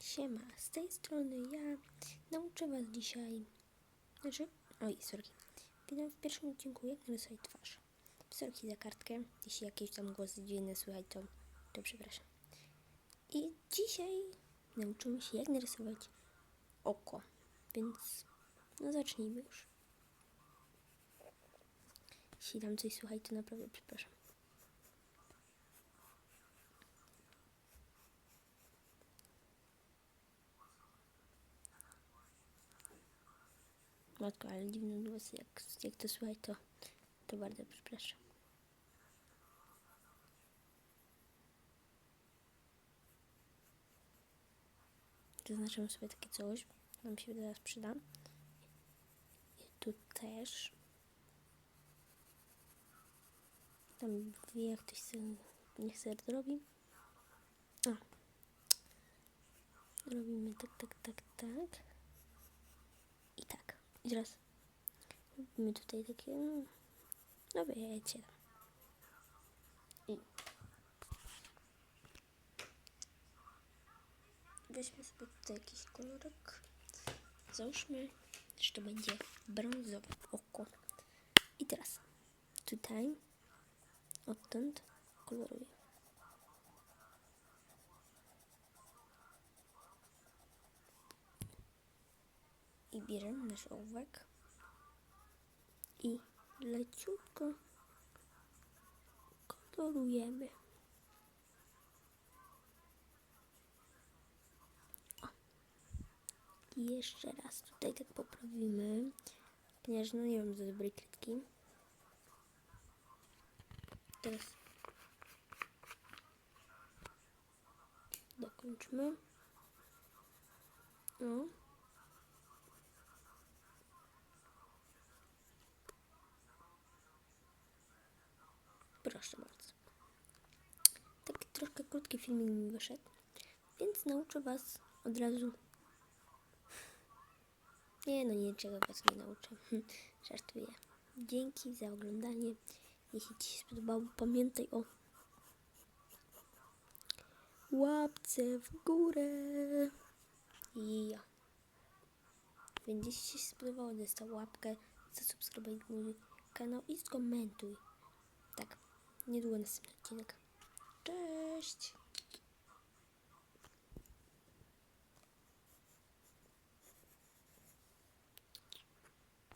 Siema, z tej strony ja nauczę Was dzisiaj, znaczy, oj, sorki, witam w pierwszym odcinku jak narysować twarz. Sorki za kartkę, jeśli jakieś tam głosy dziwne słychać, to, to przepraszam. I dzisiaj nauczymy się jak narysować oko, więc no zacznijmy już. Jeśli tam coś słychać, to naprawdę przepraszam. Matko, ale dziwny głos, jak, jak to słychać, to, to bardzo przepraszam. Zaznaczam sobie takie coś, nam się teraz przyda. I tu też. Tam wie, jak ktoś sobie, niech sobie zrobi. A. Robimy tak, tak, tak, tak. I teraz robimy tutaj takie, no, no wiecie. I weźmy sobie tutaj jakiś kolorek. Załóżmy, że to będzie brązowe oko. I teraz tutaj odtąd koloruję. Bierzemy nasz ołówek i leciutko kolorujemy. O. I jeszcze raz tutaj tak poprawimy, ponieważ no nie mam za dobrej kredki. Teraz dokończmy. No. Proszę bardzo. Taki troszkę krótki filmik mi wyszedł, więc nauczę Was od razu. Nie, no niczego Was nie nauczę. Żartuję. Dzięki za oglądanie. Jeśli Ci się spodobało, pamiętaj o łapce w górę. I ja. Więc jeśli się spodobało, dostaw łapkę, zasubskrybuj mój kanał i skomentuj. Tak, niedługo następny odcinek. Cześć!